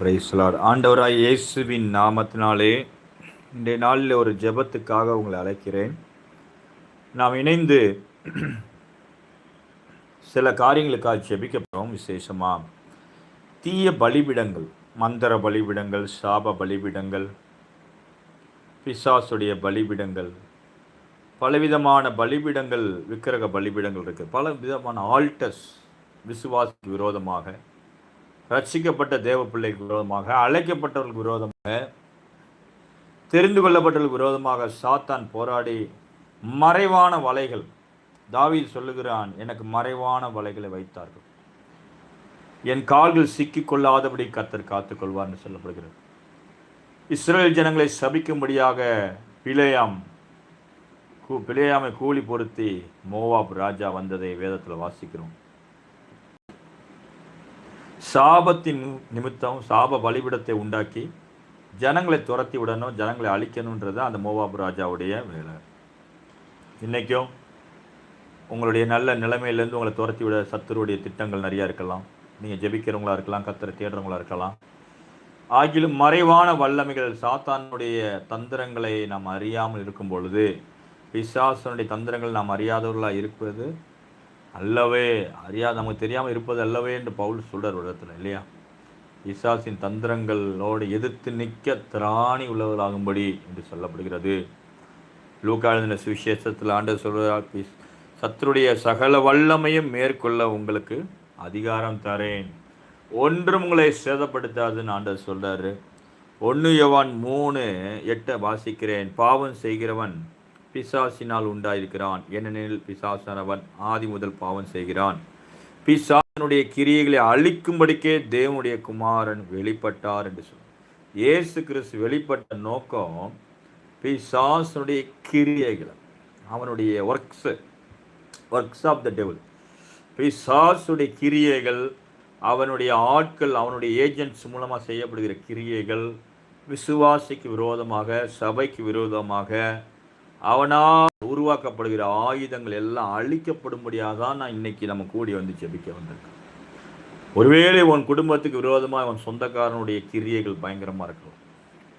பிரைஸ்லார் ஆண்டவராய் இயேசுவின் நாமத்தினாலே இன்றைய நாளில் ஒரு ஜெபத்துக்காக உங்களை அழைக்கிறேன். நாம் இணைந்து சில காரியங்களுக்காக ஜெபிக்க விசேஷமாக தீய பலிபிடங்கள் மந்திர பலிபிடங்கள் சாப பலிபிடங்கள் பிசாசுடைய பலிபிடங்கள் பலவிதமான பலிபிடங்கள் விக்கிரக பலிபிடங்கள் இருக்குது பல விதமான ஆல்டர்ஸ் விசுவாசிக்கு விரோதமாக ரட்சிக்கப்பட்ட தேவ பிள்ளைக்கு விரோதமாக அழைக்கப்பட்டவர்களுக்கு விரோதமாக தெரிந்து கொள்ளப்பட்டவர்களுக்கு விரோதமாக சாத்தான் போராடி மறைவான வலைகள் தாவீது சொல்லுகிறான் எனக்கு மறைவான வலைகளை வைத்தார்கள். என் கால்கள் சிக்கிக் கொள்ளாதபடி கத்தர் காத்துக்கொள்வார்னு சொல்லப்படுகிறது. இஸ்ரேல் ஜனங்களை சபிக்கும்படியாக பிழையாம் கூ- பிழையாமை கூலி பொருத்தி மோவாப் ராஜா வந்ததை வேதத்தில் வாசிக்கிறோம். சாபத்தின் நிமித்தம் சாப பலிபிடத்தை உண்டாக்கி ஜனங்களை துரத்தி விடணும் ஜனங்களை அழிக்கணுன்றது அந்த மோவாப் ராஜாவுடைய வேலை. இன்றைக்கும் உங்களுடைய நல்ல நிலைமையிலேருந்து உங்களை துரத்தி விட சத்துருடைய திட்டங்கள் நிறையா இருக்கலாம். நீங்கள் ஜெபிக்கிறவங்களா இருக்கலாம் கத்தரை தேடுறவங்களா இருக்கலாம். ஆகிலும் மறைவான வல்லமைகள் சாத்தானுடைய தந்திரங்களை நாம் அறியாமல் இருக்கும் பொழுது பிசாசனுடைய தந்திரங்கள் நாம் அறியாதவர்களாக இருப்பது அல்லவே அறியாது நமக்கு தெரியாமல் இருப்பது அல்லவே என்று பவுல் சொல்கிறார் ஒரு இடத்துல இல்லையா? இசாசின் தந்திரங்களோடு எதிர்த்து நிற்க திராணி உள்ளவர்களாகும்படி என்று சொல்லப்படுகிறது. லூக்கா எழுதின சுவிசேஷத்தில் ஆண்டு சொல்கிறார் சத்துருடைய சகல வல்லமையும் மேற்கொள்ள உங்களுக்கு அதிகாரம் தரேன். ஒன்றும் உங்களை சேதப்படுத்தாதுன்னு ஆண்டவர் சொல்கிறாரு ஒன்று யவான் மூணு எட்டை வாசிக்கிறேன். பாவம் செய்கிறவன் பிசாசினால் உண்டாயிருக்கிறான். ஏனெனில் பிசாசானவன் ஆதி முதல் பாவம் செய்கிறான். பிசாசனுடைய கிரியைகளை அழிக்கும்படிக்கே தேவனுடைய குமாரன் வெளிப்பட்டார் என்று சொன்னார் இயேசு கிறிஸ்து வெளிப்பட்ட நோக்கம் பிசாசனுடைய கிரியைகள் அவனுடைய works works of the devil பிசாசுடைய கிரியைகள் அவனுடைய ஆட்கள் அவனுடைய ஏஜென்ட்ஸ் மூலமாக செய்யப்படுகிற கிரியைகள் விசுவாசிக்கு விரோதமாக சபைக்கு விரோதமாக அவனால் உருவாக்கப்படுகிற ஆயுதங்கள் எல்லாம் அழிக்கப்படும்படியாக தான் நான் இன்னைக்கு நம்ம கூடி வந்து ஜெபிக்க வந்திருக்கேன் ஒருவேளை உன் குடும்பத்துக்கு விரோதமாக உன் சொந்தக்காரனுடைய கிரியைகள் பயங்கரமாக இருக்கும்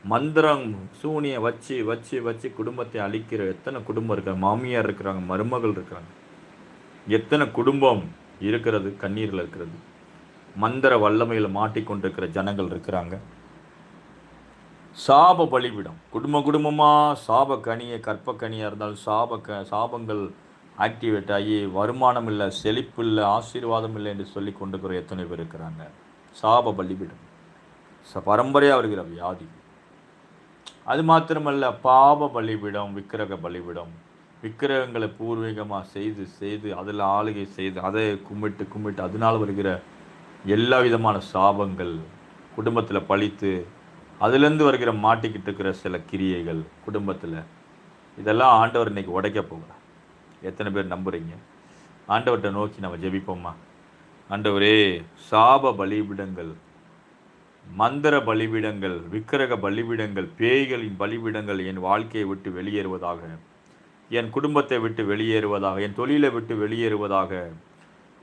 மந்திரம் சூனியை வச்சு வச்சு வச்சு குடும்பத்தை அழிக்கிற எத்தனை குடும்பம் இருக்கிற மாமியார் இருக்கிறாங்க மருமகள் இருக்கிறாங்க. எத்தனை குடும்பம் இருக்கிறது கண்ணீரில் இருக்கிறது. மந்திர வல்லமையில் மாட்டிக்கொண்டிருக்கிற ஜனங்கள் இருக்கிறாங்க. சாப பலிபிடம். குடும்ப குடும்பமாக சாப கனியை கற்ப கனியாக இருந்தாலும் சாப க சாபங்கள் ஆக்டிவேட் ஆகி வருமானம் இல்லை செழிப்பு இல்லை ஆசீர்வாதம் இல்லை என்று சொல்லி கொண்டிருக்கிற எத்தனை பேர் இருக்கிறாங்க? சாப பலிபிடம். ச பரம்பரையாக வருகிற வியாதி. அது மாத்திரமல்ல பாப பலிபிடம் விக்கிரக பலிபிடம். விக்கிரகங்களை பூர்வீகமாக செய்து செய்து அதில் ஆளுகை செய்து அதை கும்பிட்டு கும்பிட்டு அதனால் வருகிற எல்லா விதமான சாபங்கள் குடும்பத்தில் பழித்து அதுலேருந்து வருகிற மாட்டிக்கிட்டு இருக்கிற சில கிரியைகள் குடும்பத்தில் இதெல்லாம் ஆண்டவர் இன்னைக்கு உடைக்க போகிறார். எத்தனை பேர் நம்புகிறீங்க ஆண்டவர்கிட்ட நோக்கி நம்ம ஜெபிப்போம்மா ஆண்டவரே சாப பலிபிடங்கள் மந்திர பலிபீடங்கள் விக்கிரக பலிபீடங்கள் பேய்களின் பலிபீடங்கள் என் வாழ்க்கையை விட்டு வெளியேறுவதாக என் குடும்பத்தை விட்டு வெளியேறுவதாக என் தொழிலை விட்டு வெளியேறுவதாக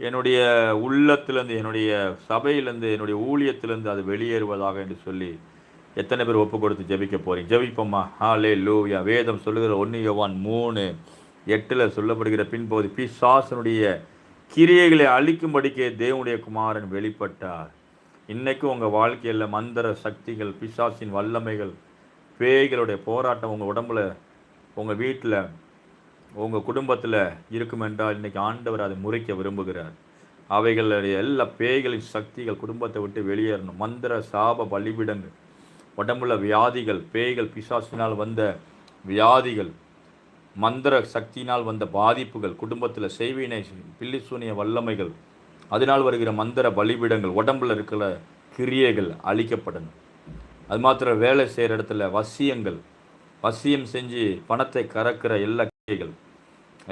என்னுடைய உள்ளத்திலேருந்து என்னுடைய சபையிலேருந்து என்னுடைய ஊழியத்திலேருந்து அது வெளியேறுவதாக என்று சொல்லி எத்தனை பேர் ஒப்பு கொடுத்து ஜெபிக்க போகிறீங்க ஜெபிப்போம்மா ஹாலே லூயா வேதம் சொல்லுகிற ஒன்று யோவான் மூணு எட்டில் சொல்லப்படுகிற பின்போது பிசாசனுடைய கிரியைகளை அழிக்கும்படிக்கே தேவனுடைய குமாரன் வெளிப்பட்டார். இன்றைக்கும் உங்கள் வாழ்க்கையில் மந்திர சக்திகள் பிசாசின் வல்லமைகள் பேய்களுடைய போராட்டம் உங்கள் உடம்புல உங்கள் வீட்டில் உங்கள் குடும்பத்தில் இருக்கும் என்றால் ஆண்டவர் அதை முறிக்க விரும்புகிறார். அவைகளுடைய எல்லா பேய்களின் சக்திகள் குடும்பத்தை விட்டு வெளியேறணும். மந்திர சாப பலிபிடங்கள். உடம்புல வியாதிகள் பேய்கள் பிசாசினால் வந்த வியாதிகள் மந்திர சக்தியினால் வந்த பாதிப்புகள் குடும்பத்தில் செய்வினை பில்லிசூனிய வல்லமைகள் அதனால் வருகிற மந்திர பலிபீடங்கள் உடம்புல இருக்கிற கிரியைகள் அழிக்கப்படணும். அது மாத்திரம் வேலை செய்கிற இடத்துல வசியங்கள் வசியம் செஞ்சு பணத்தை கறக்கிற எல்லா கிரியைகள்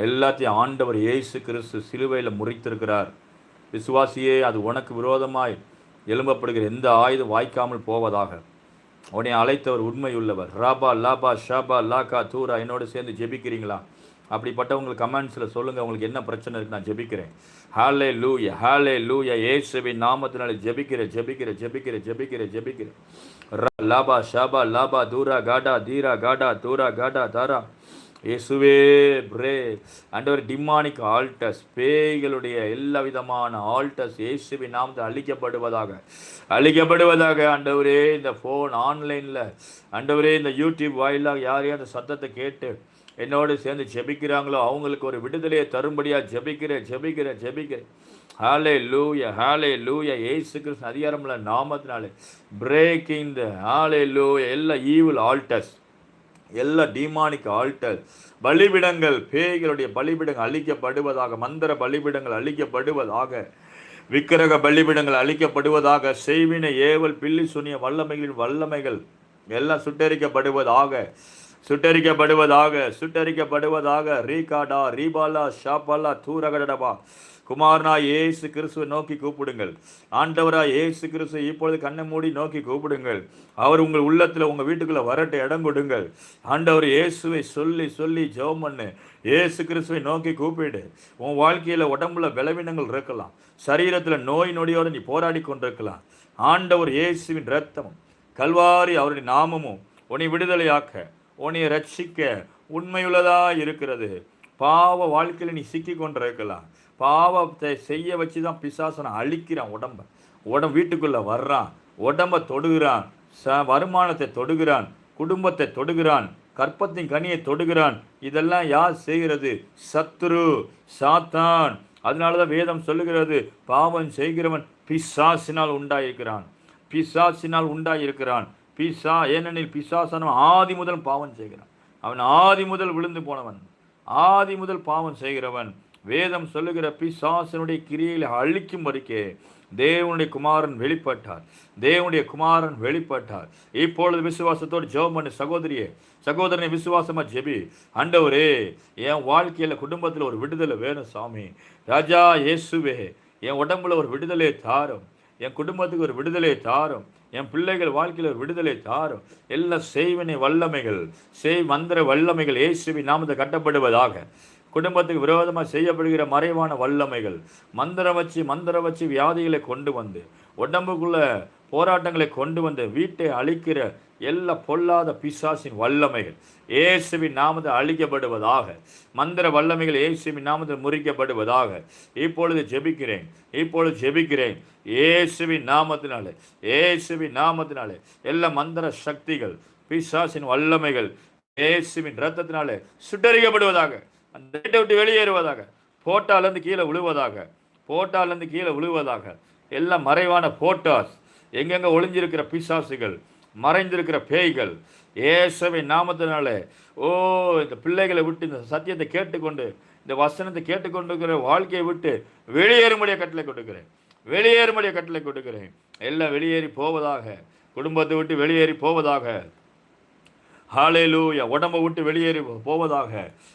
எல்லாத்தையும் ஆண்டவர் இயேசு கிறிஸ்து சிலுவையில் முறித்திருக்கிறார். விசுவாசியே அது உனக்கு விரோதமாய் எழும்பப்படுகிற எந்த ஆயுதம் வாய்க்காமல் போவதாக. உன்னை அழைத்தவர் உண்மையுள்ளவர். ராபா லாபா ஷாபா லாக்கா தூரா என்னோடு சேர்ந்து ஜெபிக்கிறீங்களா? அப்படிப்பட்டவங்களுக்கு கமெண்ட்ஸில் சொல்லுங்கள் உங்களுக்கு என்ன பிரச்சனை இருக்குது நான் ஜெபிக்கிறேன். ஹாலே லூய ஹாலே லூய ஏசுவின் நாமத்தினால ஜெபிக்கிற ஜெபிக்கிற ஜெபிக்கிற ஜெபிக்கிற ஜெபிக்கிறேன். லாபா ஷாபா லாபா தூரா காடா தீரா காடா தூரா காடா தாரா. இயேசுவே பிரே. அண்டவர் டிமானிக் ஆல்டஸ் பேய்களுடைய எல்லா விதமான ஆல்டஸ் இயேசுவின் நாமத்தில் அழிக்கப்படுவதாக அழிக்கப்படுவதாக அண்டவரே இந்த ஃபோன் ஆன்லைனில் அண்டவரே இந்த யூடியூப் வாயிலாக யாரையும் அந்த சத்தத்தை கேட்டு என்னோடு சேர்ந்து ஜெபிக்கிறாங்களோ அவங்களுக்கு ஒரு விடுதலையை தரும்படியாக ஜெபிக்கிறேன் ஜெபிக்கிறேன் ஜெபிக்கிறேன். ஹாலே லூய ஹாலே லூய ஏசு கிருஷ்ண அதிகாரமுள்ள நாமத்தினாலே பிரேக்கிங் த ஹாலே லூய எல்லா ஈவில் ஆல்டஸ் எல்லா டீமானிக் ஆல்டர் பலிபிடங்கள் பேய்களுடைய பலிபிடங்கள் அழிக்கப்படுவதாக மந்திர பலிபிடங்கள் அழிக்கப்படுவதாக விக்கிரக பலிபிடங்கள் அழிக்கப்படுவதாக செய்வின ஏவல் பில்லி சுனிய வல்லமைகளின் வல்லமைகள் எல்லாம் சுட்டரிக்கப்படுவதாக சுட்டரிக்கப்படுவதாக சுட்டரிக்கப்படுவதாக ரீகாடா ரீபாலா ஷாபாலா தூரகடடபா குமாரனா இயேசு கிறிஸ்துவை நோக்கி கூப்பிடுங்கள். ஆண்டவரா இயேசு கிறிஸ்துவை இப்பொழுது கண்ணை மூடி நோக்கி கூப்பிடுங்கள். அவர் உங்கள் உள்ளத்தில் உங்கள் வீட்டுக்குள்ளே வரட்டு இடம் கொடுங்கள். ஆண்டவர் இயேசுவை சொல்லி சொல்லி ஜெபம் பண்ணு. ஏசு கிறிஸ்துவை நோக்கி கூப்பிடு. உன் வாழ்க்கையில் உடம்புல பலவீனங்கள் இருக்கலாம். சரீரத்தில் நோய் நொடியோடு நீ போராடி கொண்டிருக்கலாம். ஆண்டவர் இயேசுவின் ரத்தமும் கல்வாரி அவருடைய நாமமும் உன்னை விடுதலையாக்க உன்னை ரட்சிக்க உண்மையுள்ளதாக இருக்கிறது. பாவ வாழ்க்கையில் நீ சிக்கி கொண்டிருக்கலாம். பாவத்தை செய்ய வச்சு தான் பிசாசனை அழிக்கிறான் உடம்பை. உடம்பு வீட்டுக்குள்ளே வர்றான். உடம்ப தொடுகிறான். ச வருமானத்தை தொடுகிறான். குடும்பத்தை தொடுகிறான். கற்பத்தின் கனியை தொடுகிறான். இதெல்லாம் யார் செய்கிறது? சத்ரு சாத்தான். அதனால தான் வேதம் சொல்லுகிறது பாவம் செய்கிறவன் பிசாசினால் உண்டாயிருக்கிறான். பிசாசினால் உண்டாயிருக்கிறான். பிசா ஏனெனில் பிசாசனம் ஆதி முதல் பாவம் செய்கிறான். அவன் ஆதி முதல் விழுந்து போனவன். ஆதி முதல் பாவம் செய்கிறவன். வேதம் சொல்லுகிற பிசாசனுடைய கிரியைகளை அழிக்கும் வரைக்கே தேவனுடைய குமாரன் வெளிப்பட்டார். தேவனுடைய குமாரன் வெளிப்பட்டார். இப்பொழுது விசுவாசத்தோடு ஜெபம் பண்ணி சகோதரியே சகோதரனை விசுவாசமா ஜெபி. அண்டவரே என் வாழ்க்கையில் குடும்பத்தில் ஒரு விடுதலை வேணும் சாமி. ராஜா இயேசுவே என் உடம்புல ஒரு விடுதலை தாரும். என் குடும்பத்துக்கு ஒரு விடுதலை தாரும். என் பிள்ளைகள் வாழ்க்கையில் ஒரு விடுதலை தாரும். எல்லா செய்வினை வல்லமைகள் செய் மந்திர வல்லமைகள் இயேசுவி நாமத்தை கட்டப்படுவதாக. குடும்பத்துக்கு விரோதமாக செய்யப்படுகிற மறைவான வல்லமைகள். மந்திரம் வச்சு மந்திரம் வச்சு வியாதிகளை கொண்டு வந்து உடம்புக்குள்ள போராட்டங்களை கொண்டு வந்து வீட்டை அழிக்கிற எல்லா பொல்லாத பிசாசின் வல்லமைகள் இயேசுவின் நாமத்தில் அழிக்கப்படுவதாக மந்திர வல்லமைகள் இயேசுவின் நாமத்தில் முறிக்கப்படுவதாக இப்பொழுது ஜெபிக்கிறேன் இப்பொழுது ஜெபிக்கிறேன். இயேசுவின் நாமத்தினாலே இயேசுவின் நாமத்தினாலே எல்லா மந்திர சக்திகள் பிசாசின் வல்லமைகள் இயேசுவின் ரத்தத்தினாலே சுட்டறிக்கப்படுவதாக அந்த வீட்டை விட்டு வெளியேறுவதாக. போட்டாலேருந்து கீழே விழுவதாக. போட்டாலேருந்து கீழே விழுவதாக. எல்லாம் மறைவான போட்டாஸ். எங்கெங்கே ஒளிஞ்சிருக்கிற பிசாசுகள் மறைந்திருக்கிற பேய்கள். ஏசவை நாமத்தினாலே ஓ இந்த பிள்ளைகளை விட்டு இந்த சத்தியத்தை கேட்டுக்கொண்டு இந்த வசனத்தை கேட்டுக்கொண்டிருக்கிற வாழ்க்கையை விட்டு வெளியேறும்படியாக கட்டளை கொடுக்கிறேன். வெளியேறும்படியாக கட்டளை கொடுக்கிறேன். எல்லாம் வெளியேறி போவதாக. குடும்பத்தை விட்டு வெளியேறி போவதாக. ஹாலேலூயா உடம்பை விட்டு வெளியேறி போவதாக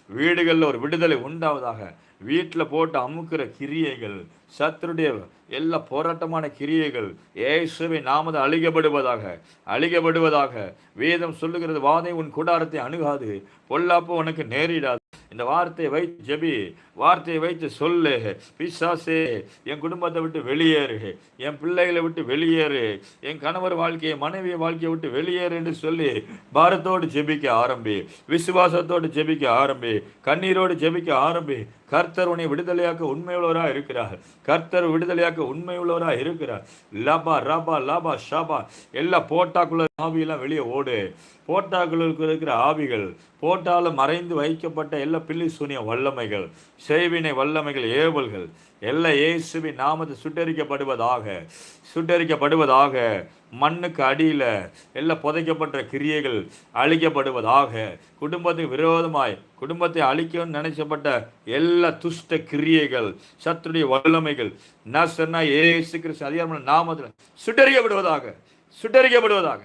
வீடுகளில் ஒரு விடுதலை உண்டாவதாக வீட்டில் போட்டு அமுக்கிற கிரியைகள் சத்துருடைய எல்லா போராட்டமான கிரியைகள் ஏசுவை நாமத அழிக்கப்படுவதாக அழிக்கப்படுவதாக வேதம் சொல்லுகிறது வாதை உன் கூடாரத்தை அணுகாது பொல்லாப்பு உனக்கு நேரிடாது. இந்த வார்த்தையை வைத்து ஜெபி வார்த்தையை வைத்து சொல்லு பிசாசே என் குடும்பத்தை விட்டு வெளியேறு என் பிள்ளைகளை விட்டு வெளியேறு என் கணவர் வாழ்க்கையை மனைவி வாழ்க்கையை விட்டு வெளியேறு என்று சொல்லி பாரத்தோடு ஜெபிக்க ஆரம்பி விசுவாசத்தோடு ஜெபிக்க ஆரம்பி கண்ணீரோடு ஜெபிக்க ஆரம்பி கர்த்தர் உன்னை விடுதலையாக்க உண்மையுள்ளவராக இருக்கிறார். கர்த்தர் விடுதலையாக்க உண்மையுள்ளவராக இருக்கிறார். லபா ரபா லாபா ஷாபா எல்லா போட்டாக்குள்ள ஆவியெல்லாம் வெளியே ஓடு. போட்டாக்குள்ள இருக்கிற ஆவிகள் போட்டால மறைந்து வைக்கப்பட்ட எல்லா பில்லிசூனிய வல்லமைகள் செய்வினை வல்லமைகள் ஏவல்கள். எல்லா இயேசுவின் நாமத்தை சுட்டரிக்கப்படுவதாக சுட்டரிக்கப்படுவதாக மண்ணுக்கு அடியில் எல்லாம் புதைக்கப்பட்ட கிரியைகள் அழிக்கப்படுவதாக குடும்பத்துக்கு விரோதமாய் குடும்பத்தை அழிக்கணும்னு நினைச்சப்பட்ட எல்லா துஷ்ட கிரியைகள் சத்துடைய வல்லமைகள் நசன்னா ஏசு கிறிஸ்து அதிகாரமான நாமத்தில் சுட்டரிக்கப்படுவதாக சுட்டரிக்கப்படுவதாக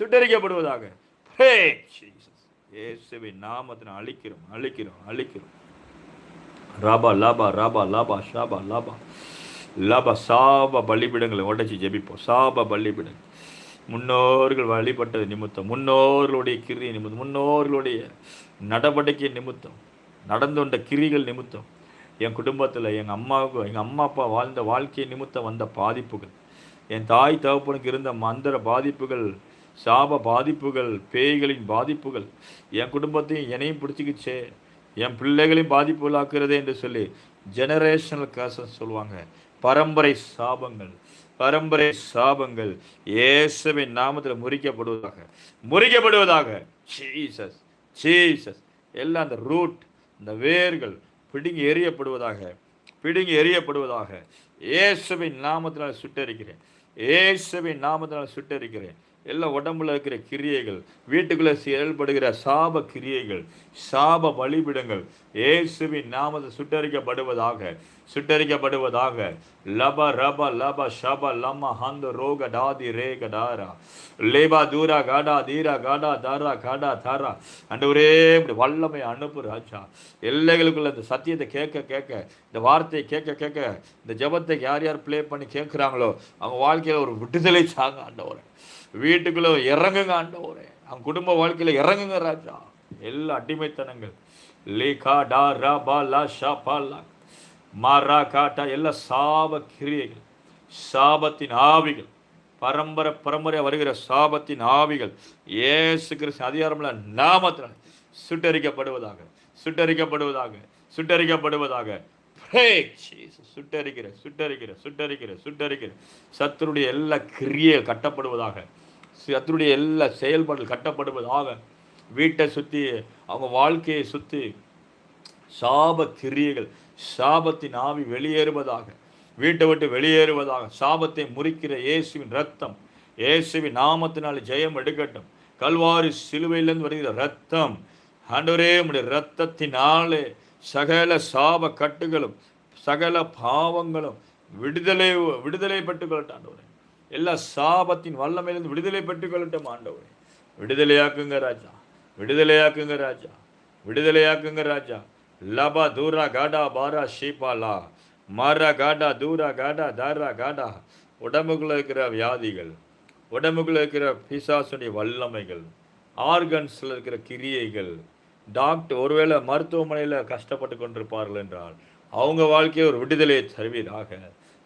சுட்டரிக்கப்படுவதாக. ஹே இயேசுவின் நாமத்தில் அழிக்கிறோம் அழிக்கிறோம் அழிக்கிறோம். ராபா லாபா ராபா லாபா ஷாபா லாபா. லாபா சாப பலிபீடங்களை உடைச்சி ஜெபிப்போம். சாப பலிபீடங்கள். முன்னோர்கள் வழிபட்டது நிமித்தம் முன்னோர்களுடைய கிரியை நிமித்தம் முன்னோர்களுடைய நடவடிக்கை நிமித்தம் நடந்து வந்த கிரிகள் நிமித்தம் என் குடும்பத்தில் எங்கள் அம்மாவுக்கு எங்கள் அம்மா அப்பா வாழ்ந்த வாழ்க்கையை நிமித்தம் வந்த பாதிப்புகள் என் தாய் தகப்பனுக்கு இருந்த மந்திர பாதிப்புகள் சாப பாதிப்புகள் பேய்களின் பாதிப்புகள் என் குடும்பத்தையும் என்னையும் பிடிச்சிக்கிச்சே என் பிள்ளைகளையும் பாதிப்புகளாக்குறதே என்று சொல்லி ஜெனரேஷனல் கேசஸ் சொல்லுவாங்க. பரம்பரை சாபங்கள் பரம்பரை சாபங்கள் இயேசுவின் நாமத்தில் முறிக்கப்படுவதாக. முறிக்கப்படுவதாக. ஜீசஸ் ஜீசஸ் எல்லாம் அந்த ரூட் இந்த வேர்கள் பிடுங்கி எறியப்படுவதாக பிடுங்கி எறியப்படுவதாக. இயேசுவின் நாமத்தினால் சுட்டரிக்கிறேன். இயேசுவின் நாமத்தினால் சுட்டரிக்கிறேன். எல்லா உடம்புல இருக்கிற கிரியைகள் வீட்டுக்குள்ளே செயல்படுகிற சாப கிரியைகள் சாப வழிபிடங்கள் இயேசுவின் நாமத்தை சுட்டரிக்கப்படுவதாக சுட்டரிக்கப்படுவதாக லப ரப லப ஷப லம ஹந்த ரோக டாதி ரே டாரா. லேபா தூரா காடா தீரா காடா தாரா காடா தாரா. அண்டு ஒரே வல்லமை அனுப்பு ராஜா. எல்லைகளுக்குள்ள இந்த சத்தியத்தை கேட்க கேட்க இந்த வார்த்தையை கேட்க கேட்க இந்த ஜபத்தை யார் யார் ப்ளே பண்ணி கேட்குறாங்களோ அவங்க வாழ்க்கையில் ஒரு விடுதலை சாங்க ஆண்டவரே. வீட்டுக்குள்ள இறங்குங்க ஆண்டவரே. அவங்க குடும்ப வாழ்க்கையில் இறங்குங்க ராஜா. எல்லா அடிமைத்தனங்கள். லேகா டா ரா பா லா ஷா பா லா மரா காட்டா எல்லா சாப கிரியைகள் சாபத்தின் ஆவிகள் பரம்பரை பரம்பரை வருகிற சாபத்தின் ஆவிகள் ஏசு கிறிஸ்து அதிகாரமுள்ள நாமத்தினால் சுட்டரிக்கப்படுவதாக சுட்டரிக்கப்படுவதாக சுட்டரிக்கப்படுவதாக. சுட்டரிக்கிற சுட்டரிக்கிற சுட்டரிக்கிற சுட்டரிக்கிற. சத்துருடைய எல்லா கிரியைகள் கட்டப்படுவதாக சத்துருடைய எல்லா செயல்பாடுகள் கட்டப்படுவதாக வீட்டை சுற்றி அவங்க வாழ்க்கையை சுற்றி சாப கிரியைகள் சாபத்தின் ஆவி வெளியேறுவதாக வீட்டை விட்டு வெளியேறுவதாக சாபத்தை முறிக்கிற இயேசுவின் ரத்தம் இயேசுவின் நாமத்தினால் ஜெயம் எடுக்கட்டும். கல்வாரி சிலுவையிலிருந்து வருகிற ரத்தம் ஆண்டவரே உடைய ரத்தத்தினாலே சகல சாப கட்டுகளும் சகல பாவங்களும் விடுதலை விடுதலை பெற்றுக்கொள்ளட்டும் ஆண்டவரே. எல்லா சாபத்தின் வல்லமையிலிருந்து விடுதலை பெற்றுக்கொள்ளட்டும் ஆண்டவரே. விடுதலையாக்குங்க ராஜா. விடுதலையாக்குங்க ராஜா. விடுதலையாக்குங்க ராஜா. லபா தூரா காடா பாரா ஷீபாலா மர காடா தூரா காடா தாரா காடா. உடம்புக்குள்ள இருக்கிற வியாதிகள் உடம்புக்குள்ள இருக்கிற பிசாசுடைய வல்லமைகள் ஆர்கன்ஸில் இருக்கிற கிரியைகள் டாக்டர் ஒருவேளை மருத்துவமனையில் கஷ்டப்பட்டு கொண்டிருப்பார்கள் என்றால் அவங்க வாழ்க்கையை ஒரு விடுதலையை தருவீராக.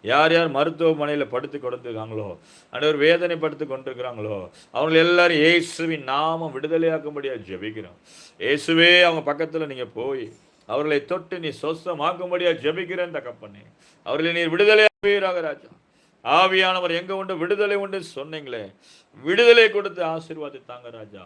யார் யார் மருத்துவமனையில் படுத்து கொடுத்துருக்காங்களோ ஒரு வேதனை படுத்து கொண்டிருக்கிறாங்களோ அவங்க எல்லாரும் இயேசுவின் நாமம் விடுதலையாக்கும்படியாக ஜெபிக்கிறோம். இயேசுவே அவங்க பக்கத்தில் நீங்கள் போய் அவர்களை தொட்டு நீ சொஸ்தமாக்கும்படியாக ஜெபிக்கிறேன் தகப்பண்ணே அவர்களை நீர் விடுதலையாகுவீராக ராஜா ஆவியானவர் எங்கே உண்டு? விடுதலை உண்டு சொன்னீங்களே. விடுதலை கொடுத்து ஆசீர்வாதித்தாங்க ராஜா.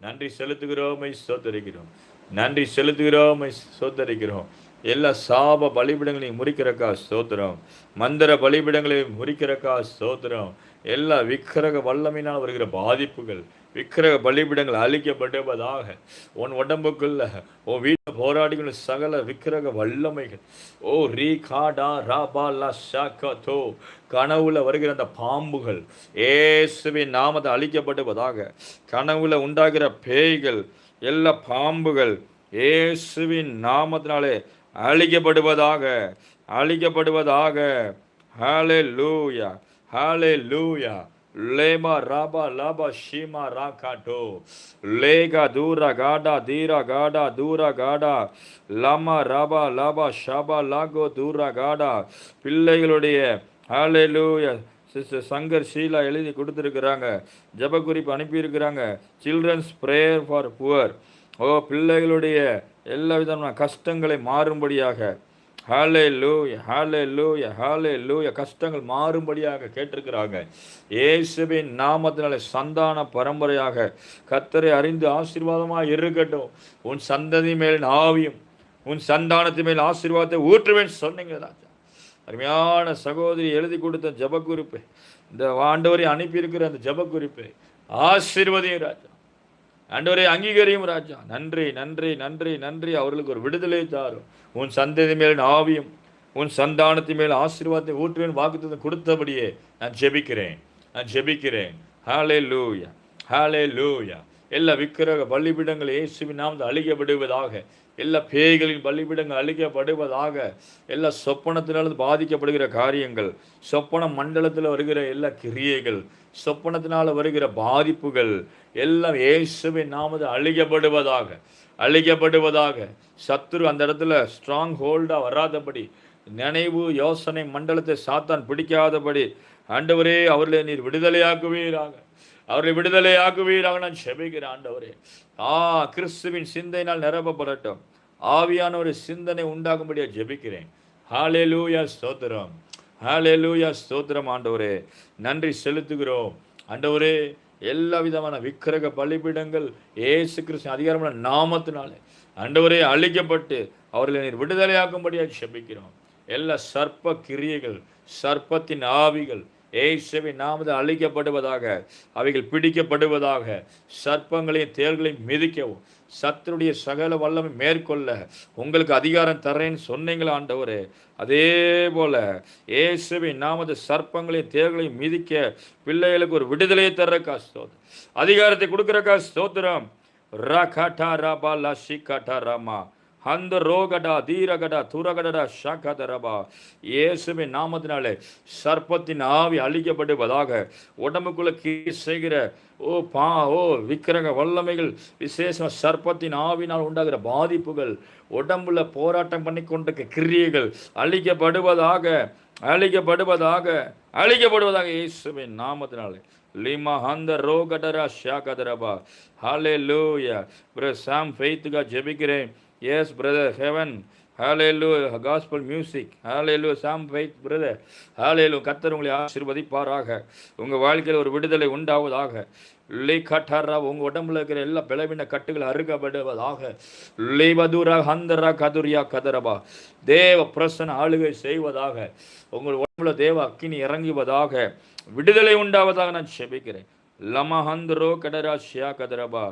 நன்றி செலுத்துகிறோமை சோத்தரிக்கிறோம். நன்றி செலுத்துகிறோமை சோத்தரிக்கிறோம். எல்லா சாப பலிபிடங்களையும் முறிக்கிறக்கா ஸ்தோத்திரம் மந்திர பலிபிடங்களையும் முறிக்கிறக்கா ஸ்தோத்திரம் எல்லா விக்கிரக வல்லமையினால் வருகிற பாதிப்புகள் விக்கிரக பலிபிடங்கள் அழிக்கப்படுவதாக உன் உடம்புக்குள்ள உன் வீட்டில் போராடிகள் சகல விக்கிரக வல்லமைகள். ஓ ரீ காடா ராபா லா ஷாக்கோ கனவுல வருகிற அந்த பாம்புகள் ஏசுவின் நாமத்தை அழிக்கப்படுவதாக கனவுல உண்டாகிற பேய்கள் எல்லா பாம்புகள் இயேசுவின் நாமத்தினாலே அழிக்கப்படுவதாக அழிக்கப்படுவதாக. ஹாலே லூயா ஹாலே லூயா லேமா ராபா லாபா ஷீமா ராகாட்டோ லேகா தூரா காடா தீரா காடா தூரா காடா லமா ராபா லாபா ஷாபா லாகோ தூரா காடா பிள்ளைகளுடைய ஹாலே சிஸ்டர் சங்கர் ஷீலா எழுதி கொடுத்துருக்குறாங்க. ஜபக்குறிப்பு அனுப்பியிருக்கிறாங்க. சில்ட்ரன்ஸ் ப்ரேயர் ஃபார் புவர் ஓ பிள்ளைகளுடைய எல்லா விதமான கஷ்டங்களை மாறும்படியாக. ஹாலே லூய ஹாலே லூய ஹாலே லூய கஷ்டங்கள் மாறும்படியாக கேட்டிருக்கிறாங்க. இயேசுவின் நாமத்தினால சந்தான பரம்பரையாக கத்தரை அறிந்து ஆசீர்வாதமாக இருக்கட்டும். உன் சந்ததி மேல் ஆவியும் உன் சந்தானத்து மேல் ஆசீர்வாதத்தை ஊற்றுவேன் சொன்னீங்க ராஜா. அருமையான சகோதரி எழுதி கொடுத்த ஜபக்குறிப்பு. இந்த ஆண்டவரை அனுப்பியிருக்கிற அந்த ஜபக்குறிப்பு. ஆசீர்வதியும் ராஜா. ஆண்டவரை அங்கீகரியும் ராஜா. நன்றி நன்றி நன்றி நன்றி. அவர்களுக்கு ஒரு விடுதலை தாரும். உன் சந்ததி மேல் ஆவியும் உன் சந்தானத்தின் மேல் ஆசீர்வாதத்தை ஊற்றுவேன் வாக்குத்தத்தை கொடுத்தபடியே நான் ஜெபிக்கிறேன். நான் ஜெபிக்கிறேன். ஹாலே லூயா ஹாலே லூயா எல்லா விக்கிரக பள்ளிப்பிடங்கள் இயேசுவின் நாம் அழிக்கப்படுவதாக எல்லா பேய்களின் பலிபீடங்கள் அழிக்கப்படுவதாக எல்லா சொப்பனத்தினாலும் பாதிக்கப்படுகிற காரியங்கள் சொப்பன மண்டலத்தில் வருகிற எல்லா கிரியைகள் சொப்பனத்தினால் வருகிற பாதிப்புகள் எல்லாம் இயேசுவின் நாமது அழிக்கப்படுவதாக அழிக்கப்படுவதாக. சத்ரு அந்த இடத்துல ஸ்ட்ராங் ஹோல்டாக வராதபடி நினைவு யோசனை மண்டலத்தை சாத்தான் பிடிக்காதபடி ஆண்டவரே அவர்களை நீர் விடுதலையாக்குவீராக. அவர்களை விடுதலையாக்குவீராக நான் செபிக்கிறேன் ஆண்டவரே. ஆ கிறிஸ்துவின் சிந்தையினால் நிரப்பப்படட்டும். ஆவியான ஒரு சிந்தனை உண்டாகும்படியாக ஜெபிக்கிறேன். ஹாலே லூயா ஸ்தோத்திரம். ஹாலே லூயா ஸ்தோத்திரம் ஆண்டவரே. நன்றி செலுத்துகிறோம். ஆண்டவரே எல்லா விதமான விக்கிரக பலிபீடங்கள் ஏசு கிறிஸ்து அதிகாரமான நாமத்தினாலே அண்டவரே அழிக்கப்பட்டு அவர்களை நீர் விடுதலையாக்கும்படியாக செபிக்கிறோம். எல்லா சர்ப்ப கிரியைகள் சர்ப்பத்தின் ஆவிகள் ஏசுவின் நாமது அழிக்கப்படுவதாக அவைகள் பிடிக்கப்படுவதாக சர்ப்பங்களையும் தேர்களையும் மிதிக்கவும் சத்துருடைய சகல வல்லமை மேற்கொள்ள உங்களுக்கு அதிகாரம் தரேன்னு சொன்னீங்களா ஆண்டவர். அதே போல இயேசுவின் நாமது சர்ப்பங்களையும் தேர்களையும் மிதிக்க பிள்ளைகளுக்கு ஒரு விடுதலையை தர்றக்கா ஸ்தோத்திரம். அதிகாரத்தை கொடுக்குறக்கா ஸ்தோத்திரம். லா ரபா காட்டா ராமா அந்த ரோகடா தீரகடா துரகடா ஷகதரபா. இயேசுவின் நாமத்தினாலே சர்ப்பத்தின் ஆவி அழிக்கப்படுவதாக உடம்புக்குள்ளே கீ செய்கிற ஓ பா ஓ விக்கிரக வல்லமைகள் விசேஷம் சர்ப்பத்தின் ஆவினால் உண்டாகிற பாதிப்புகள் உடம்புல போராட்டம் பண்ணி கொண்டிருக்க கிரியைகள் அழிக்கப்படுவதாக அழிக்கப்படுவதாக அழிக்கப்படுவதாக இயேசுவின் நாமத்தினாலே. லிமா ஹந்த ரோகடரா ஷாகதரபா. ஹாலே லூயா சாம் ஃபெய்த்துக்காக ஜெபிக்கிறேன். எஸ் பிரதர் ஹெவன் ஹாலேலு காஸ்பல் மியூசிக் ஹாலேலு சாம் ஃபைத் பிரதர் ஹாலேலு கத்தர் உங்களை ஆசீர்வதிப்பாராக. உங்கள் வாழ்க்கையில் ஒரு விடுதலை உண்டாவதாக. லே கட்டாரா உங்கள் உடம்புல இருக்கிற எல்லா பிளவின கட்டுகள் அறுக்கப்படுவதாக லே பதுரா ஹந்தரா கதுரியா கதரபா. தேவ பிரசன ஆளுகை செய்வதாக. உங்கள் உடம்புல தேவ அக்கினி இறங்குவதாக. விடுதலை உண்டாவதாக நான் செபிக்கிறேன். லமஹந்திரோ கடரா ஷியா கதரபா.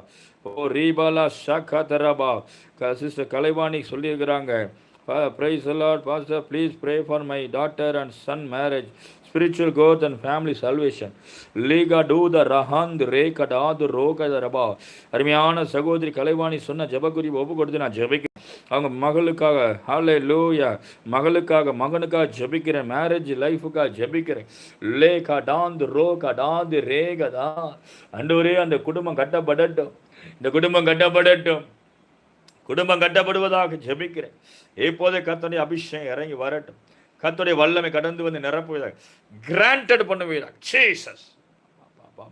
ஓ ரீபாலா ஷா கதரபா சிஸ்டர் கலைவாணி சொல்லியிருக்கிறாங்க. Praise lord pastor please pray for my daughter and son marriage spiritual growth and family salvation Liga டூ த ரஹாந்த் ரே கடாது ரோக ரபா அருமையான சகோதரி கலைவாணி சொன்ன ஜபகுரி ஒப்பு கொடுத்து நான் ஜெபிக்கிறேன் அவங்க மகளுக்காக ஹாலே லூயா மகளுக்காக மகனுக்காக ஜெபிக்கிறேன். மேரேஜ் லைஃபுக்காக ஜெபிக்கிறேன். லே கடாந்து ரோ கடாந்து ரே கதா அண்டவரே அந்த குடும்பம் கட்டப்படட்டும். இந்த குடும்பம் கட்டப்படட்டும். குடும்பம் கட்டப்படுவதாக ஜெபிக்கிறேன். இப்போதே கத்தனை அபிஷேகம் இறங்கி வரட்டும். கத்துடைய வல்லமை கடந்து வந்து நிரப்புவதாக. கிராண்டட் பண்ணுவீராக. ஜீசஸ்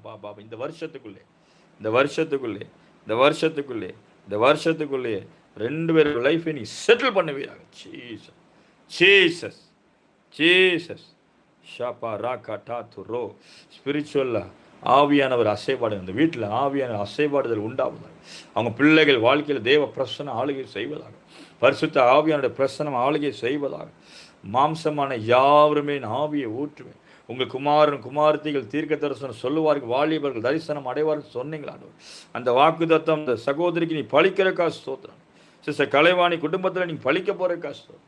பாபா இந்த வருஷத்துக்குள்ளே இந்த வருஷத்துக்குள்ளே இந்த வருஷத்துக்குள்ளே இந்த வருஷத்துக்குள்ளே ரெண்டு பேரும் லைஃபை நீ செட்டில் பண்ணுவீராக. ஜீசஸ் ஜீசஸ் ஜீசஸ் ஷாப்பா ரா. கட்டா துரோ ஸ்பிரிச்சுவல்லா ஆவியானவர் அசைபாடு அந்த வீட்டில் ஆவியான அசைபாடுதல் உண்டாவதாக. அவங்க பிள்ளைகள் வாழ்க்கையில் தேவ பிரசனம் ஆளுகை செய்வதாக. பரிசுத்த ஆவியானுடைய பிரசனம் ஆளுகை செய்வதாக. மாம்சமான யாவருமே நான் ஆவியை ஊற்றுவேன். உங்கள் குமாரன் குமாரத்திகள் தீர்க்க தரிசனம் சொல்லுவார்கள் வாலிபர்கள் தரிசனம் அடைவார்கள் சொன்னீங்களா அந்த வாக்கு தத்தம் அந்த சகோதரிக்கு நீ பழிக்கிறக்கா ஸ்தோத்திரம். சிஸ்டர் கலைவாணி குடும்பத்தில் நீ பழிக்க போறக்கா ஸ்தோத்திரம்.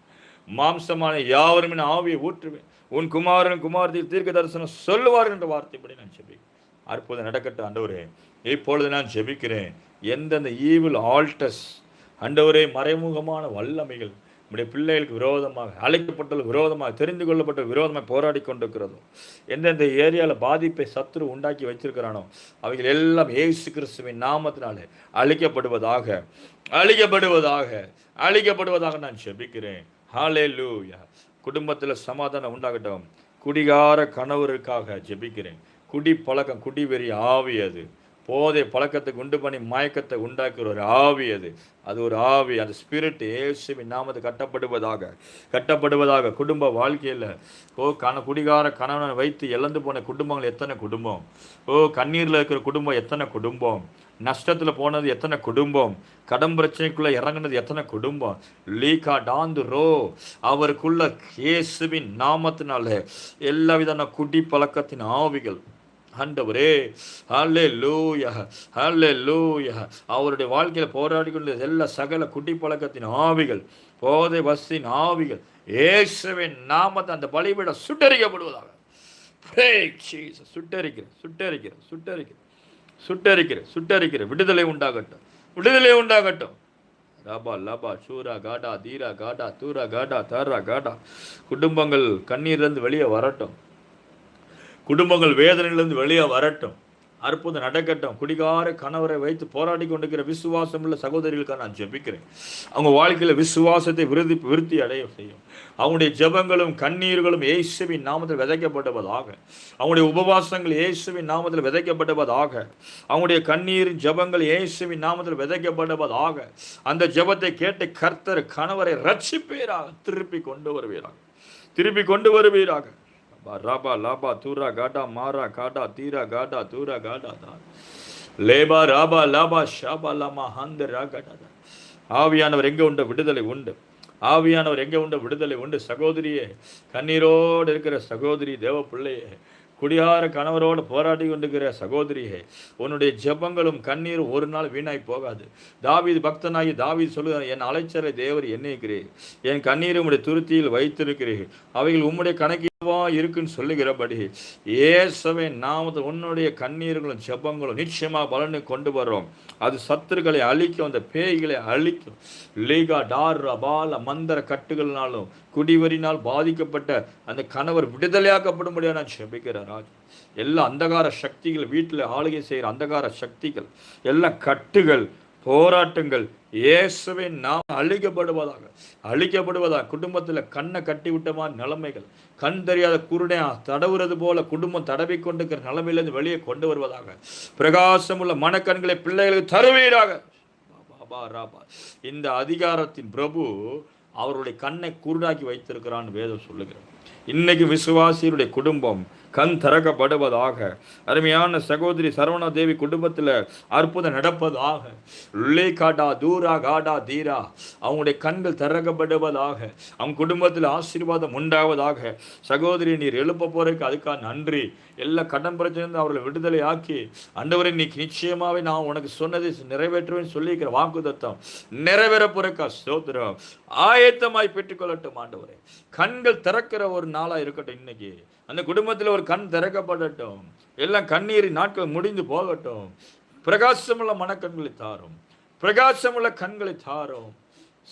மாம்சமான யாவருமே நான் ஆவியை ஊற்றுவேன். உன் குமாரன் குமாரத்தில் தீர்க்க தரிசனம் சொல்லுவார்கள் என்ற வார்த்தைப்படி நான் ஜெபிக்கிறேன். அற்புதம் நடக்கட்டும் ஆண்டவரே. இப்பொழுது நான் ஜெபிக்கிறேன். எந்தெந்த ஈவில் ஆல்டஸ் ஆண்டவரே மறைமுகமான வல்லமைகள் நம்முடைய பிள்ளைகளுக்கு விரோதமாக அழைக்கப்பட்டது விரோதமாக தெரிந்து கொள்ளப்பட்ட விரோதமாக போராடி கொண்டிருக்கிறதோ எந்தெந்த ஏரியாவில் பாதிப்பை சத்துரு உண்டாக்கி வச்சிருக்கிறானோ அவைகள் எல்லாம் ஏசு கிறிஸ்துவின் நாமத்தினாலே அழிக்கப்படுவதாக அழிக்கப்படுவதாக அழிக்கப்படுவதாக நான் செபிக்கிறேன் ஹாலே லூயா குடும்பத்தில் சமாதானம் உண்டாகட்டும். குடிகார கணவருக்காக ஜெபிக்கிறேன். குடி பழக்கம் குடி வெறி ஆவியது போதை பழக்கத்தை உண்டு பண்ணி மயக்கத்தை உண்டாக்குற ஒரு ஆவி அது. அது ஒரு ஆவி. அந்த ஸ்பிரிட் இயேசுவின் நாமது கட்டப்படுவதாக கட்டப்படுவதாக குடும்ப வாழ்க்கையில். ஓ கண குடிகார கணவனை வைத்து இழந்து போன குடும்பங்கள் எத்தனை குடும்பம்? ஓ கண்ணீரில் இருக்கிற குடும்பம் எத்தனை குடும்பம்? நஷ்டத்தில் போனது எத்தனை குடும்பம்? கடன் பிரச்சனைக்குள்ளே இறங்குனது எத்தனை குடும்பம்? லீகா டாந்து ரோ. அவருக்குள்ள இயேசுவின் நாமத்தினால எல்லா விதமான குடி பழக்கத்தின் ஆவிகள் ஆண்டவரே ஹல்லே லூயா ஹல்லே லூயா அவருடைய வாழ்க்கையில் போராடி கொண்ட எல்லா சகல குட்டி பழக்கத்தின் ஆவிகள் போதை வசின் ஆவிகள் இயேசுவின் நாமத்தை அந்த பலிபீட சுட்டரிக்கப்படுவதாக. சுட்டரிக்கிறேன் சுட்டரிக்கிறேன் சுட்டரிக்கிறேன் சுட்டரிக்கிறேன் சுட்டரிக்கிறேன் விடுதலை உண்டாகட்டும். விடுதலை உண்டாகட்டும். ரபா லபா சூரா காடா தீரா காடா தூரா காடா தாரா காடா. குடும்பங்கள் கண்ணீர்லேருந்து வெளியே வரட்டும். குடும்பங்கள் வேதனையிலிருந்து வெளியே வரட்டும். அற்புதம் நடக்கட்டும். குடிகார கணவரை வைத்து போராடி கொண்டிருக்கிற விசுவாசம் உள்ள சகோதரிகளுக்காக நான் ஜெபிக்கிறேன். அவங்க வாழ்க்கையில் விசுவாசத்தை விருதி விருத்தி அடைய செய்யும். அவங்களுடைய ஜெபங்களும் கண்ணீர்களும் இயேசுவின் நாமத்தில் விதைக்கப்படுவதாக அவங்களுடைய உபவாசங்கள் இயேசுவின் நாமத்தில் விதைக்கப்படுவதாக அவங்களுடைய கண்ணீர் ஜெபங்கள் இயேசுவின் நாமத்தில் விதைக்கப்படுவதாக அந்த ஜெபத்தை கேட்டு கர்த்தர் கணவரை ரட்சிப்பீராக திருப்பி கொண்டு வருவீராக. திருப்பி கொண்டு வருவீராக. ராபா லாபா தூரா காடா மாரா காடா தீரா காடா தூரா காடா தான் லேபா ராபா லாபா ஷாபா லாமா ஹந்த ராகடா ஆவியானவர் எங்கே உண்டு? விடுதலை உண்டு. ஆவியானவர் எங்கே உண்டு? விடுதலை உண்டு. சகோதரியே கண்ணீரோடு இருக்கிற சகோதரி தேவ பிள்ளையே குடியார கணவரோடு போராடி கொண்டிருக்கிற சகோதரியே உன்னுடைய ஜெபங்களும் கண்ணீரும் ஒரு நாள் வீணாய் போகாது. தாவீது பக்தனாகி தாவீது சொல்லுகிறார் என் அலைச்சரை தேவர் எண்ணிக்கிறேன் என் கண்ணீர் உம்முடைய துருத்தியில் வைத்திருக்கிறேன் அவைகள் உம்முடைய கணக்கில் இருக்குன்னு சொல்லுகிறபடி இயேசுவை நாமது உன்னுடைய கண்ணீர்களும் ஜெபங்களும் நிச்சயமாக பலனை கொண்டு வரும் அது சத்துருக்களை அழிக்கும் அந்த பேய்களை அழிக்கும். லீகா டார் பால மந்திர கட்டுகள்னாலும் குடிவரினால் பாதிக்கப்பட்ட அந்த கணவர் விடுதலையாக்கப்படும்படியாக நான் செபிக்கிறேன் ராஜ். எல்லா அந்தகார சக்திகள் வீட்டில் ஆளுகை செய்கிற அந்தகார சக்திகள் எல்லா கட்டுகள் போராட்டங்கள் இயேசுவை நாம் அழிக்கப்படுவதாக அழிக்கப்படுவதாக. குடும்பத்தில் கண்ணை கட்டிவிட்டமான நிலைமைகள். கண் தெரியாத குருடை தடவுறது போல குடும்பம் தடவி கொண்டிருக்கிற நிலைமையிலிருந்து வெளியே கொண்டு வருவதாக. பிரகாசமுள்ள மனக்கண்களை பிள்ளைகளுக்கு தருவீராக. இந்த அதிகாரத்தின் பிரபு அவருடைய கண்ணை குருடாக்கி வைத்திருக்கிறான்னு வேதம் சொல்லுகிறார் இன்னைக்கு விசுவாசியுடைய குடும்பம் கண் திறக்கப்படுவதாக. அருமையான சகோதரி சரவணா தேவி குடும்பத்தில் அற்புதம் நடப்பதாக. உள்ளே காடா தூரா காடா தீரா. அவங்களுடைய கண்கள் திறக்கப்படுவதாக. அவங்க குடும்பத்தில் ஆசீர்வாதம் உண்டாவதாக. சகோதரி நீர் எழுப்ப போறதுக்கு அதுக்காக நன்றி. எல்லா கடன் பிரச்சனையும் அவர்களை விடுதலை ஆக்கி அண்டவரை இன்னைக்கு நிச்சயமாகவே நான் உனக்கு சொன்னதை நிறைவேற்றுவேன் சொல்லியிருக்கிற வாக்குதத்தம் நிறைவேற போறக்கா சோதரம் ஆயத்தமாய் பெற்றுக்கொள்ளட்டும் ஆண்டவரை. கண்கள் திறக்கிற ஒரு நாளாக இருக்கட்டும் இன்னைக்கு. அந்த குடும்பத்தில் ஒரு கண் திறக்கப்படட்டும். எல்லாம் கண்ணீர் நாட்கள் முடிந்து போகட்டும். பிரகாசமுள்ள மனக்கண்களை தாரும். பிரகாசமுள்ள கண்களை தாரும்.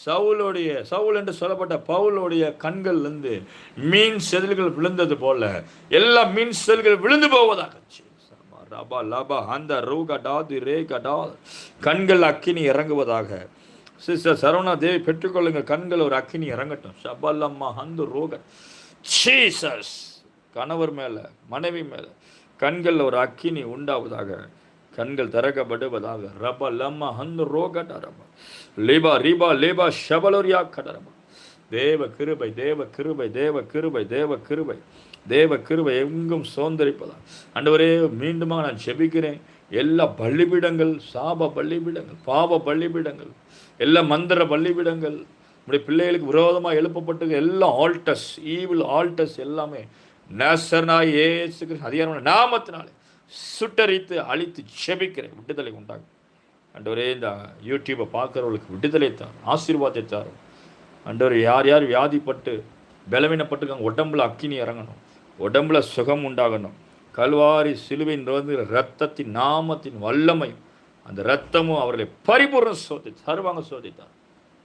சவுளுடைய சவுல் என்று சொல்லப்பட்ட பவுலுடைய கண்கள் இருந்து மீன் செதில்கள் விழுந்தது போல எல்லா மீன் செதில்கள் விழுந்து போவதாக ரபா லபா அந்த ரூகா டாது ரே கடா கண்கள் அக்கினி இறங்குவதாக. சிஸ்டர் சரவணா தேவி பெற்றுக்கொள்ளுங்க கண்கள் ஒரு அக்கினி இறங்கட்டும். ஷபல்லம்மா அந்த ரோக. சீசஸ் கணவர் மேலே மனைவி மேலே கண்களில் ஒரு அக்கினி உண்டாவதாக. கண்கள் திறக்கப்படுவதாக ரப லம்ம ஹந்து ரோகட ரப. லிபா ரிபா லிபா ஷபலோரியா கடரபா தேவ கிருபை தேவ கிருபை தேவ கிருபை தேவ கிருபை. தேவ கிருபை எங்கும் சோந்தரிப்பதா அண்டவரே மீண்டுமாக நான் செபிக்கிறேன். எல்லா பள்ளிபீடங்கள் சாப பள்ளிபீடங்கள் பாவ பள்ளிபீடங்கள் எல்லா மந்திர பள்ளிபீடங்கள் நம்முடைய பிள்ளைகளுக்கு விரோதமாக எழுப்பப்பட்டது எல்லா ஆல்டஸ் ஈவில் ஆல்டஸ் எல்லாமே நேசர்னாய் ஏசு கிறிஸ்து அதிகாரமான நாமத்தினாலே சுட்டரித்து அழித்து செபிக்கிறேன் விடுதலை உண்டாகும். அண்டவரே இந்த யூடியூப்பை பார்க்குறவங்களுக்கு விடுதலை தாரும் ஆசீர்வாதத்தை தாரும். அண்டவர் யார் யார் வியாதிப்பட்டு பலவீனப்பட்டுக்காங்க உடம்புல அக்கினி இறங்கணும் உடம்புல சுகம் உண்டாகணும் கல்வாரி சிலுவையின் வந்து ரத்தத்தின் நாமத்தின் வல்லமை அந்த ரத்தமும் அவர்களை பரிபூர்ணம் சோதி தருவாங்க சோதித்தார்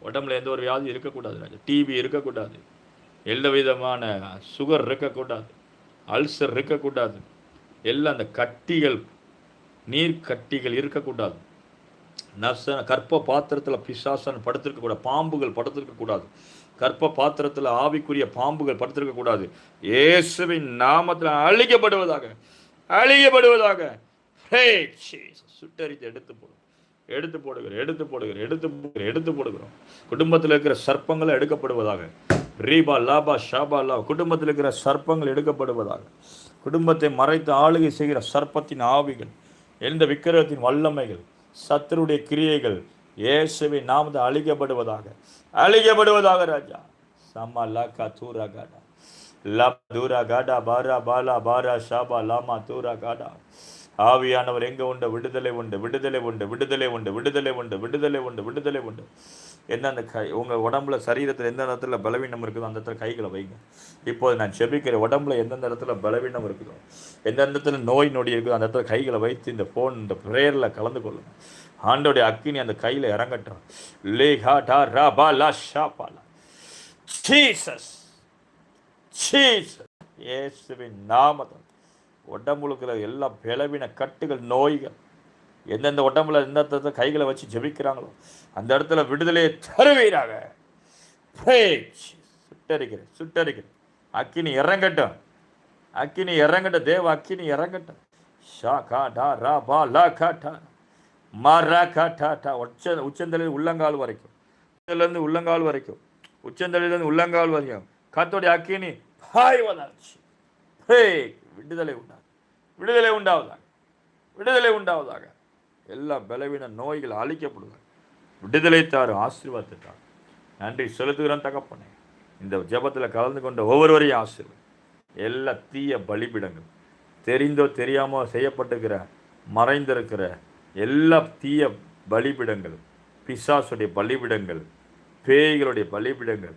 உடம்புல எந்த ஒரு வியாதி இருக்கக்கூடாது ராஜா. டிபி இருக்கக்கூடாது. எந்த விதமான சுகர் இருக்கக்கூடாது அல்சர் இருக்கக்கூடாது. எல்லாம் அந்த கட்டிகள் நீர் கட்டிகள் இருக்கக்கூடாது. நர்சன கற்ப பாத்திரத்தில் பிசாசன் படுத்திருக்கக்கூடாது பாம்புகள் படுத்திருக்கக்கூடாது கற்ப பாத்திரத்தில் ஆவிக்குரிய பாம்புகள் படுத்திருக்கக்கூடாது இயேசுவின் நாமத்தில் அழிக்கப்படுவதாக அழிக்கப்படுவதாக. சுட்டரித்து எடுத்து போடும் எடுத்து போடுகிறோம் எடுத்து போடுகிறோம் எடுத்து போடுகிறோம் எடுத்து போடுகிறோம். குடும்பத்தில் இருக்கிற சர்ப்பங்களை எடுக்கப்படுவதாக. ரீபா லாபா ஷாபா லா குடும்பத்தில் இருக்கிற சர்ப்பங்கள் எடுக்கப்படுவதாக. குடும்பத்தை மறைத்து ஆளுகை செய்கிற சர்ப்பத்தின் ஆவிகள் எந்த விக்கிரகத்தின் வல்லமைகள் சத்துருடைய கிரியைகள் இயேசுவை நாமத்தை அழிக்கப்படுவதாக. அழிக்கப்படுவதாக ராஜா. சமா லாக்கா தூரா காடா லா தூரா காடா பாரா பாலா பாரா ஷாபா லாமா தூரா காடா ஆவியானவர் எங்கே உண்டு? விடுதலை உண்டு விடுதலை உண்டு விடுதலை உண்டு விடுதலை உண்டு விடுதலை உண்டு விடுதலை உண்டு. எந்தெந்த கை உங்கள் உடம்புல சரீரத்தில் எந்த இடத்துல பலவீனம் இருக்குதோ அந்த இடத்துல கைகளை வைங்க. இப்போது நான் செபிக்கிற உடம்புல எந்தெந்த இடத்துல பலவீனம் இருக்குதோ எந்தெந்த இடத்துல நோய் நொடி இருக்குதோ அந்த இடத்துல கைகளை வைத்து இந்த ஃபோன் இந்த ப்ரேயரில் கலந்து கொள்ளுங்கள் ஆண்டோடைய அக்கினி அந்த கையில் இறங்கட்டும். லே ஹா டா ரா பா லா ஷா பா லா. சீசஸ் சீசஸ் இயேசுவின் நாமதம் உடம்புல எல்லா பலவீன கட்டுகள் நோய்கள் எந்தெந்த உடம்புல எந்த இடத்துல கைகளை வச்சு ஜெபிக்கிறாங்களோ அந்த இடத்துல விடுதலையை தருவீராக. Praise. சுட்டரிக்கிறேன் சுட்டரிக்கிறேன் அக்கினி இறங்கட்டும். அக்கினி இறங்கட்டும். தேவ அக்கினி இறங்கட்டும். ஷா கா டா ரா பா லா கா டா. மா ரா கா டா டா. உச்ச உச்சந்தலையில் உள்ளங்கால் வரைக்கும். உச்சந்தலையிலிருந்து உள்ளங்கால் வரைக்கும். உச்சந்தலையிலேருந்து உள்ளங்கால் வரைக்கும். காத்தோடைய அக்கினி பாய்வதாச்சு ஹே விடுதலை உண்டாக. விடுதலை உண்டாவதாக. விடுதலை உண்டாவதாக. எல்லா பலவீன நோய்கள் அழிக்கப்படுவாங்க விடுதலை தாரும் ஆசீர்வாதத்தை தாரும் நன்றி. செலுத்துகிறோம் தகப்பனே. இந்த ஜெபத்தில் கலந்து கொண்ட ஒவ்வொருவரையும் ஆசீர்வம் எல்லா தீய பலிபிடங்கள் தெரிந்தோ தெரியாமோ செய்யப்பட்டிருக்கிற மறைந்திருக்கிற எல்லா தீய பலிபிடங்கள் பிசாசுடைய பலிபிடங்கள் பேய்களுடைய பலிபிடங்கள்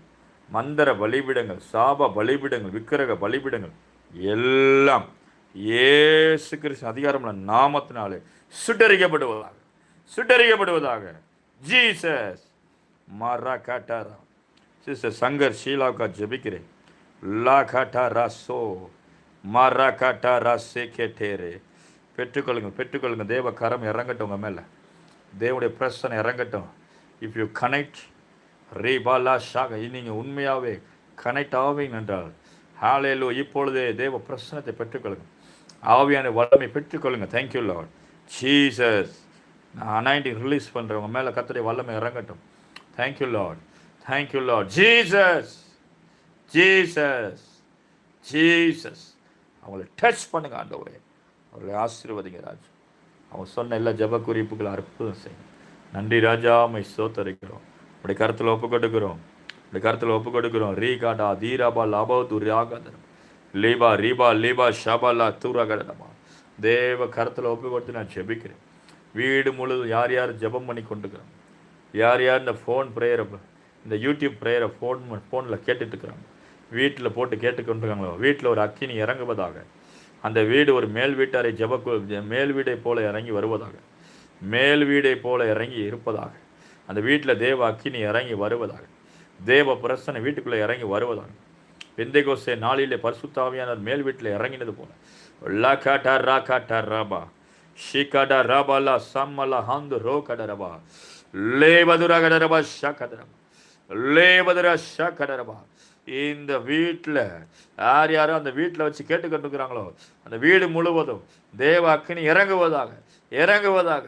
மந்திர பலிபிடங்கள் சாப பலிபிடங்கள் விக்கிரக பலிபிடங்கள் எல்லாம் ஏசு கிறிஸ்து அதிகாரமுள்ள நாமத்தினாலே சுட்டரிக்கப்படுவதாக சுட்டரிக்கப்படுவதாக ஜீசஸ். மாரா காட்டாரா. சிஸ்டர் சங்கர் ஷீலாவுக்கா ஜபிக்கிறேன். லா காட்டா ரசோ மாரா காட்டா ரசே கேட்டேரே. பெற்றுக்கொள்ளுங்க பெற்றுக்கொள்ளுங்க. தேவ கரம் இறங்கட்டும் உங்கள் மேலே. தேவனுடைய பிரசனை இறங்கட்டும். இஃப் யூ கனெக்ட் ரீபாலா ஷாக. நீங்கள் உண்மையாகவே கனெக்ட் ஆவீங்க என்றால் ஹாலையிலோ இப்பொழுதே தேவ பிரசனத்தை பெற்றுக்கொள்ளுங்க. ஆவியான வல்லமை பெற்றுக்கொள்ளுங்க. தேங்க்யூ லார்ட் ஜீசஸ் நான் அனாயிண்டிங் ரிலீஸ் பண்ணுறவங்க மேலே கத்துடைய வல்லமை இறங்கட்டும். Thank you lord thank you lord Jesus Jesus Jesus அவங்கள டச் பண்ணுங்க ஆண்டவரே. அவர்களை ஆசீர்வதிங்க ராஜா. அவங்க சொன்ன எல்லா ஜப குறிப்புகளை அற்புதம் செய்யும். நன்றி ராஜா. மை சோத்தரிக்கிறோம் அப்படி கருத்தில் ஒப்பு கொடுக்கிறோம் அப்படி கருத்தில் ஒப்பு கொடுக்கிறோம் ரீ காடா தீராபா லாபா துரியாகதனம் லீபா ரீபா லீபா ஷபாலா தூராகடமா தேவ கருத்தில் ஒப்பு கொடுத்து நான் ஜெபிக்கிறேன். வீடு முழு யார் யார் ஜெபம் பண்ணி கொண்டுக்கிறோம் யார் யார் இந்த ஃபோன் ப்ரேயரை இந்த யூடியூப் ப்ரேயரை ஃபோன் ஃபோனில் கேட்டுட்ருக்குறாங்க வீட்டில் போட்டு கேட்டுக்கொண்டிருக்காங்களோ? வீட்டில் ஒரு அக்கினி இறங்குவதாக. அந்த வீடு ஒரு மேல் வீட்டாரை ஜப மேல் வீடை போல இறங்கி வருவதாக. மேல் வீடை போல இறங்கி இருப்பதாக. அந்த வீட்டில் தேவ அக்கினி இறங்கி வருவதாக. தேவ பிரசனை வீட்டுக்குள்ளே இறங்கி வருவதாக. பெந்தைகோசே நாளிலே பரிசுத்தாவியானவர் மேல் வீட்டில் இறங்கினது போல. லா காட்டா ரா காட்டா ராபா ஷிகாடா ராபாலா சம்மலா ஹந்து ரோ கடரபா ஷகடரபா கடரபா ஷா லேபதுரா ஷா இந்த வீட்டில் யார் யாரும் அந்த வீட்டில் வச்சு கேட்டுக்கிட்டுருக்குறாங்களோ அந்த வீடு முழுவதும் தேவ அக்னி இறங்குவதாக இறங்குவதாக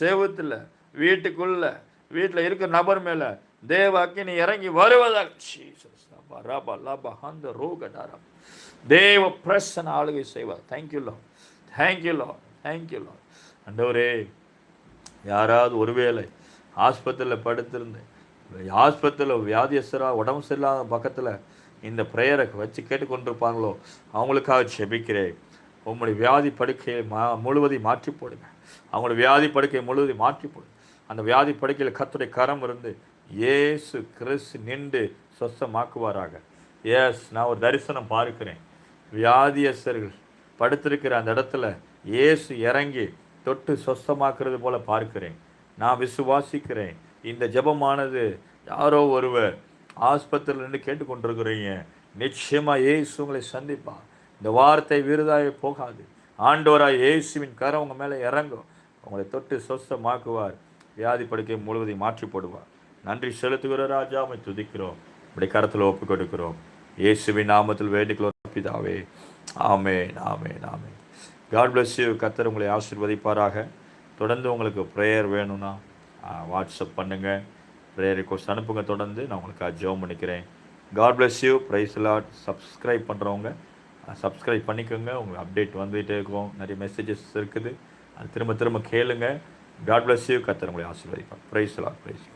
செவத்தில் வீட்டுக்குள்ள வீட்டில் இருக்கிற நபர் மேலே தேவ அக்னி இறங்கி வருவதாக. Jesus. ரபா, ரபா, லபா, தேவ பிரசன ஆளுகை செய்வார். Thank you lord thank you lord thank you lord அண்டவரே யாராவது ஒருவேளை ஆஸ்பத்திரியில் படுத்திருந்தேன் ஆஸ்பத்திரியில் வியாதியஸ்தராக உடம்பு சரியில்லாத பக்கத்தில் இந்த ப்ரேயரை வச்சு கேட்டுக்கொண்டிருப்பாங்களோ அவங்களுக்காக செபிக்கிறேன் உங்களுடைய வியாதி படுக்கையை மா முழுவதையும் மாற்றி போடுங்க. அவங்களுடைய வியாதி படுக்கையை முழுவதையும் மாற்றி போடுங்க. அந்த வியாதி படுக்கையில் கத்துடைய கரம் இருந்து ஏசு கிறிஸ்து நின்று சொஸ்தமாக்குவாராக எஸ் நான் ஒரு தரிசனம் பார்க்கிறேன். வியாதியஸ்தர்கள் படுத்திருக்கிற அந்த இடத்துல இயேசு இறங்கி தொட்டு சொஸ்தமாக்குறது போல பார்க்கிறேன். நான் விசுவாசிக்கிறேன். இந்த ஜெபமானது யாரோ ஒருவர் ஆஸ்பத்திரியில் நின்று கேட்டுக்கொண்டிருக்கிறீங்க. நிச்சயமாக இயேசு உங்களை சந்திப்பா இந்த வார்த்தை விருதாய போகாது. ஆண்டோராக இயேசுவின் கரம் உங்கள் மேலே இறங்கும். உங்களை தொட்டு சொஸ்தமாக்குவார். வியாதி படுக்கை முழுவதையும் மாற்றி போடுவார். நன்றி செலுத்துகிற ராஜாமை துதிக்கிறோம். இப்படி கரத்தில் ஒப்பு கொடுக்கிறோம். இயேசுவின் நாமத்தில் வேண்டிக்கிறோம் பிதாவே amen amen amen. God bless you கத்தர் உங்களை ஆசீர்வதிப்பாராக. தொடர்ந்து உங்களுக்கு ப்ரேயர் வேணும்னா வாட்ஸ்அப் பண்ணுங்கள் ப்ரேயர் ரிக்வஸ்ட் அனுப்புங்க. தொடர்ந்து நான் உங்களுக்கு ஜோம் பண்ணிக்கிறேன். God bless you praise lord subscribe பண்ணுறவங்க சப்ஸ்கிரைப் பண்ணிக்கோங்க. உங்களுக்கு அப்டேட் வந்துகிட்டே இருக்கும். நிறைய மெசேஜஸ் இருக்குது. அது திரும்ப திரும்ப கேளுங்க. காட் பிளஸ் யூ கத்தர் உங்களை ஆசீர்வதிப்பார். Price lot price